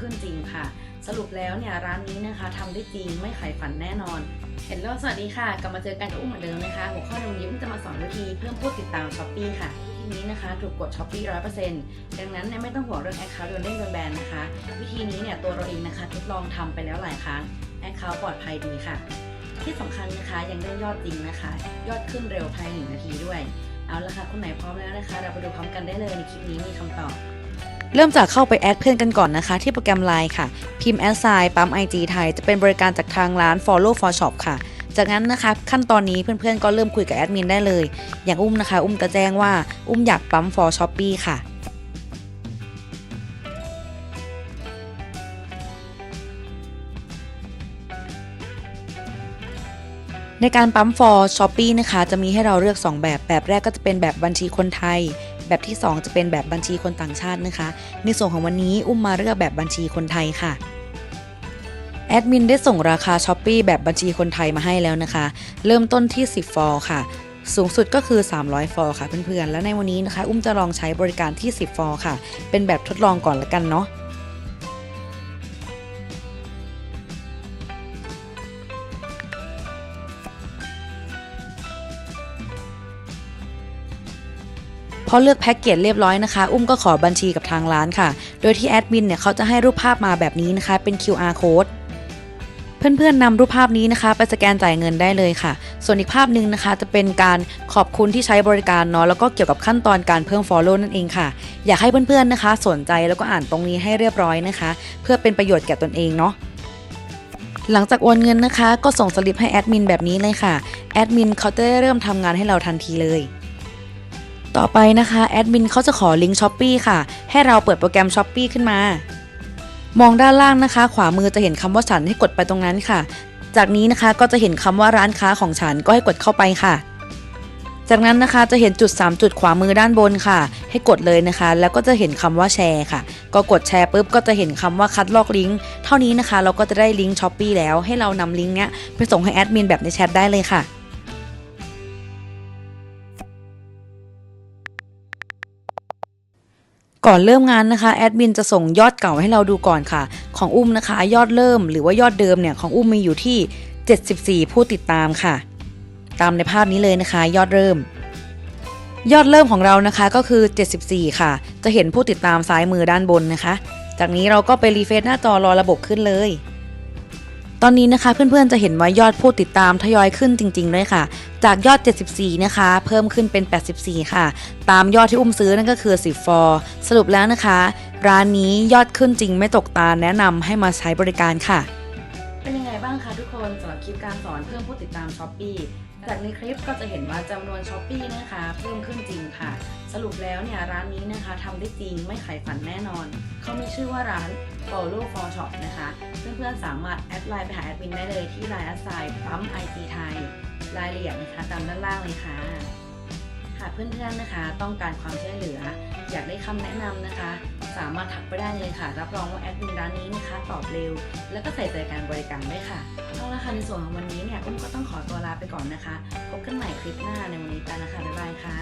ขึ้นจริงค่ะ สรุปแล้วเนี่ยร้านนี้นะคะทำได้จริงไม่ขายฝันแน่นอน เห็นแล้วสวัสดีค่ะ กลับมาเจอกันกับอุ้มเหมือนเดิมนะคะหัวข้อในวันนี้อุ้มจะมาสอนวิธีเพิ่มผู้ติดตามช้อปปี้ค่ะวิธีนี้นะคะถูกกดช้อปปี้ร้อยเปอร์เซ็นต์ดังนั้นเนี่ยไม่ต้องห่วงเรื่องแอคเคาท์โดนเด้งโดนแบนนะคะ วิธีนี้เนี่ยตัวเราเองนะคะทดลองทำไปแล้วหลายครั้งแอคเคาท์ปลอดภัยดีค่ะ ที่สำคัญนะคะยังได้ยอดจริงนะคะ ยอดขึ้นเร็วภายในหนึ่งนาทีด้วย เอาละค่ะคนไหนพร้อมแล้วนะคะ เราไปดูพร้อมกันได้เลยในคลิปนี้มีคำตอบ เริ่มจากเข้าไปแอดเพื่อนกันก่อนนะคะ ที่โปรแกรม Line ค่ะ พิมพ์แอดไซน์ปั๊ม IG ไทย จะเป็นบริการจากทางร้าน Follow for Shop ค่ะ จากนั้นนะคะขั้นตอนนี้เพื่อนๆ ก็เริ่มคุยกับแอดมินได้เลย อย่างอุ้มนะคะ อุ้มจะแจ้งว่าอุ้มอยากปั๊ม for Shopee ค่ะในการปั๊ม for Shopee นะคะ จะมีให้เราเลือก 2 แบบ แบบแรกก็จะเป็นแบบบัญชีคนไทย แบบที่ 2 จะเป็นแบบบัญชีคนต่างชาตินะคะ ในส่วนของวันนี้อุ้มมาเลือกแบบบัญชีคนไทยค่ะแอดมินได้ส่งราคาช้อปปีแบบบัญชีคนไทยมาให้แล้วนะคะ เริ่มต้นที่ 10 ฟอร์ค่ะ สูงสุดก็คือ 300 ฟอร์ค่ะเพื่อนๆ และในวันนี้นะคะ อุ้มจะลองใช้บริการที่ 10 ฟอร์ค่ะ เป็นแบบทดลองก่อนละกันเนาะ พอเลือกแพ็กเกจเรียบร้อยนะคะ อุ้มก็ขอบัญชีกับทางร้านค่ะ โดยที่แอดมินเนี่ยเขาจะให้รูปภาพมาแบบนี้นะคะ เป็น QR code เพื่อนๆนำรูปภาพนี้นะคะไปสแกนจ่ายเงินได้เลยค่ะ ส่วนอีกภาพหนึ่งนะคะ จะเป็นการขอบคุณที่ใช้บริการเนาะแล้วก็เกี่ยวกับขั้นตอนการเพิ่ม Follow นั่นเองค่ะ อยากให้เพื่อนๆนะคะ สนใจแล้วก็อ่านตรงนี้ให้เรียบร้อยนะคะ เพื่อเป็นประโยชน์แก่ตนเองเนาะหลังจากโอนเงินนะคะ ก็ส่งสลิปให้แอดมินแบบนี้เลยค่ะแอดมินเขาจะได้เริ่มทำงานให้เราทันทีเลย ต่อไปนะคะแอดมินเขาจะขอลิงก์ช้อปปีค่ะ ให้เราเปิดโปรแกรมช้อปปีขึ้นมา มองด้านล่างนะคะ ขวามือจะเห็นคำว่าฉันให้กดไปตรงนั้นค่ะ จากนี้นะคะก็จะเห็นคำว่าร้านค้าของฉันก็ให้กดเข้าไปค่ะ จากนั้นนะคะจะเห็นจุด 3 จุดขวามือด้านบนค่ะ ให้กดเลยนะคะ แล้วก็จะเห็นคำว่าแชร์ค่ะ ก็กดแชร์ปุ๊บก็จะเห็นคำว่าคัดลอกลิงก์เท่านี้นะคะ เราก็จะได้ลิงก์ช้อปปีแล้วให้เรานำลิงก์เนี้ยไปส่งให้แอดมินแบบในแชทได้เลยค่ะ ก่อนเริ่มงานนะคะแอดมินจะส่งยอดเก่าให้เราดูก่อนค่ะ ของอุ้มนะคะ ยอดเริ่มหรือว่ายอดเดิมเนี่ยของอุ้มมีอยู่ที่ 74 ผู้ติดตามค่ะ ตามในภาพนี้เลยนะคะ ยอดเริ่ม ยอดเริ่มของเรานะคะก็คือ 74 ค่ะ จะเห็นผู้ติดตามซ้ายมือด้านบนนะคะ จากนี้เราก็ไปรีเฟซหน้าจอรอระบบขึ้นเลย ตอนนี้นะคะเพื่อนๆจะเห็นว่ายอดผู้ติดตามทยอยขึ้นจริงๆด้วยค่ะ จากยอด 74 นะคะ เพิ่มขึ้นเป็น 84 ค่ะ ตามยอดที่อุ้มซื้อนั่นก็คือ 10 ฟอร์สรุปแล้วนะคะ ร้านนี้ยอดขึ้นจริงไม่ตกตาแนะนำให้มาใช้บริการค่ะ เป็นยังไงบ้างคะทุกคนสำหรับคลิปการสอนเพิ่มผู้ติดตามช้อปปีจากในคลิปก็จะเห็นว่าจำนวนช้อปปีนะคะเพิ่มขึ้นจริงค่ะ สรุปแล้วเนี่ยร้านนี้นะคะทำได้จริงไม่ขายฝันแน่นอนเขามี ชื่อว่าร้าน Follow for Shop นะคะ เพื่อนๆสามารถแอดไลน์ไปหาแอดมินได้เลยที่ไลน์แอดไซน์ปั๊ม IG ไทยรายละเอียดนะคะตามด้านล่างเลยค่ะหากเพื่อนๆนะคะ ต้องการความช่วยเหลือ อยากได้คำแนะนำนะคะ สามารถทักไปได้เลยค่ะ รับรองว่าแอดมินร้านนี้นะคะ ตอบเร็ว แล้วก็ใส่ใจการบริการด้วยค่ะเอาละค่ะในส่วนของวันนี้เนี่ยอุ้มก็ต้องขอตัวลาไปก่อนนะคะ พบกันใหม่คลิปหน้าในวันนี้กันนะคะบ๊ายบายค่ะ